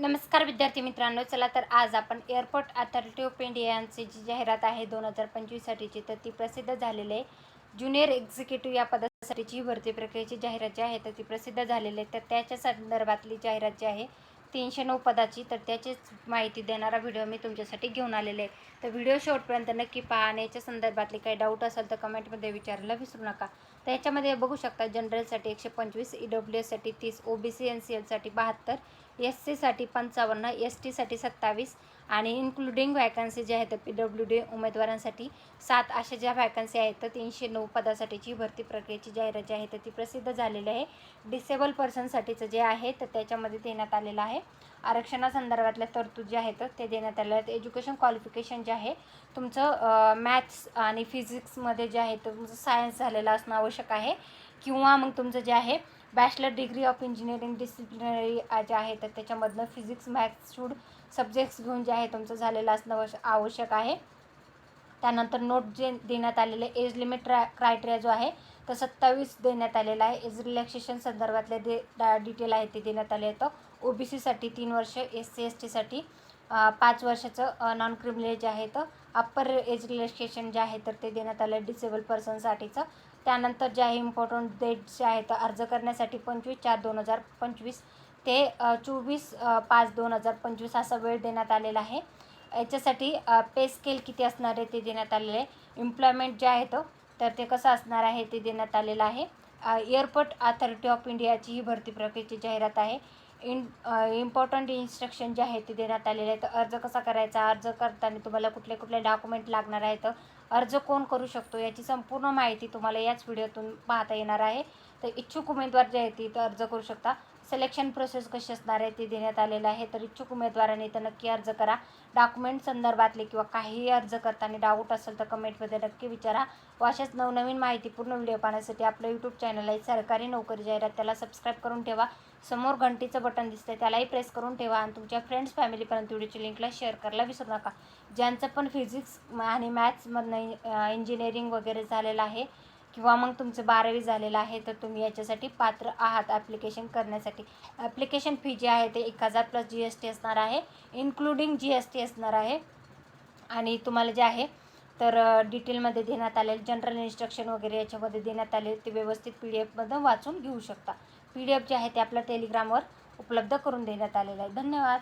नमस्कार विद्यार्थी मित्रांनो चला तर आज आपण एअरपोर्ट अथॉरिटी ऑफ इंडियाची जी जाहिरात आहे दोन हजार पंचवीससाठीची तर ती प्रसिद्ध झालेली आहे. ज्युनियर एक्झिक्युटिव्ह या पदासाठीची भरती प्रक्रियेची जाहिरात जी आहे तर ती प्रसिद्ध झालेली आहे. तर त्याच्या संदर्भातली जाहिरात जी आहे तीनशे नऊ पदाची तर त्याचीच माहिती देणारा व्हिडिओ मी तुमच्यासाठी घेऊन आलेले आहे. तर व्हिडिओ शेवटपर्यंत नक्की पाहण्याच्या संदर्भातले याच्या काही डाऊट असेल तर कमेंटमध्ये विचारायला विसरू नका. तर याच्यामध्ये बघू शकता जनरलसाठी एकशे पंचवीस ई डब्ल्यू एससाठी तीस O B C N C एलसाठी बहात्तर एस सीसाठी पंचावन्न एस टीसाठी सत्तावीस आणि इन्क्लुडिंग व्हॅकन्सी ज्या आहेत पी डब्ल्यू डी उमेदवारांसाठी सात अशा ज्या व्हॅकन्सी आहेत तर तीनशे नऊ पदासाठीची भरती प्रक्रियेची जाहिरात जी आहे तर ती प्रसिद्ध झालेली आहे. डिसेबल पर्सनसाठीचं जे आहे तर त्याच्यामध्ये देण्यात आलेलं आहे. आरक्षणासंदर्भातल्या तरतूद जे आहेत ते देण्यात आल्या आहेत. एज्युकेशन क्वालिफिकेशन जे आहे तुमचं मॅथ्स आणि फिजिक्समध्ये जे आहे तुमचं सायन्स झालेलं असणं आवश्यक आहे. किंवा मग तुमचं जे आहे bachelor degree of engineering disciplinary जे आहे तर त्याच्यामधनं फिजिक्स मॅथ्स शूड सब्जेक्ट्स घेऊन जे आहे तुमचं झालेलं असणं आवश्यक आहे. त्यानंतर नोट जे देण्यात आलेले एज लिमिट ट्रा क्रायटेरिया जो आहे तर सत्तावीस देण्यात आलेला आहे. एज रिलॅक्सेशन संदर्भातले जे डा डिटेल आहे ते देण्यात आले आहेत ओ बी सीसाठी तीन वर्ष एस सी एस टीसाठी पाच वर्षाचं नॉन क्रिमिनल जे आहे तर अप्पर एज रिलॅक्सेशन जे आहे तर ते देण्यात आलं आहे डिसेबल पर्सनसाठीचं त्यानंतर जे आहे इम्पॉर्टंट डेट्स जे आहेत अर्ज करण्यासाठी पंचवीस चार दोन हजार पंचवीस ते चोवीस पाच दोन हजार पंचवीस असा वेळ देण्यात आलेला आहे. याच्यासाठी पे स्केल किती असणार आहे ते देण्यात आलेलं आहे. एम्प्लॉयमेंट जे आहे तो तर ते कसं असणार आहे ते देण्यात आलेलं आहे. एअरपोर्ट अथॉरिटी ऑफ इंडियाची ही भरती प्रक्रियेची जाहिरात आहे. इन इम्पॉर्टंट इन्स्ट्रक्शन जे आहे ते देण्यात आलेले आहेत. अर्ज कसा करायचा अर्ज करताना तुम्हाला कुठले कुठले डॉक्युमेंट लागणार आहेत अर्ज कोण करू शकतो याची संपूर्ण माहिती तुम्हाला याच व्हिडिओतून पाहता येणार आहे. तर इच्छुक उमेदवार जे आहेत ते अर्ज करू शकता. सिलेक्शन प्रोसेस कशी असणार आहे ते देण्यात आलेलं आहे. तर इच्छुक उमेदवारांनी तर नक्की अर्ज करा. डॉक्युमेंट संदर्भातले किंवा काहीही अर्ज करताना डाऊट असेल तर कमेंटमध्ये नक्की विचारा. व अशाच नवनवीन माहिती पूर्ण व्हिडिओ पाहण्यासाठी आपलं यूट्यूब चॅनल आहे. सरकारी नोकरी जाहिरात त्याला सबस्क्राईब करून ठेवा. समोर घंटीचं बटन दिसतंय त्यालाही प्रेस करून ठेवा. आणि तुमच्या फ्रेंड्स फॅमिलीपर्यंत व्हिडिओची लिंकला शेअर करायला विसरू नका. ज्यांचं पण फिजिक्स आणि मॅथ्समधनं इंजिनिअरिंग वगैरे झालेलं आहे किंवा मग तुमचं बारावी झालेलं आहे तर तुम्ही याच्यासाठी पात्र आहात ॲप्लिकेशन करण्यासाठी. ॲप्लिकेशन फी जी आहे ते एक हजार प्लस जी एस टी असणार आहे इन्क्लुडिंग जी एस टी असणार आहे. आणि तुम्हाला जे आहे तर डिटेलमध्ये देण्यात आलेलं जनरल इन्स्ट्रक्शन वगैरे याच्यामध्ये देण्यात आले ते व्यवस्थित पी डी एफमधून वाचून घेऊ शकता. पी डी एफ जे आहे ते आपल्या टेलिग्रामवर उपलब्ध करून देण्यात आलेलं आहे. धन्यवाद.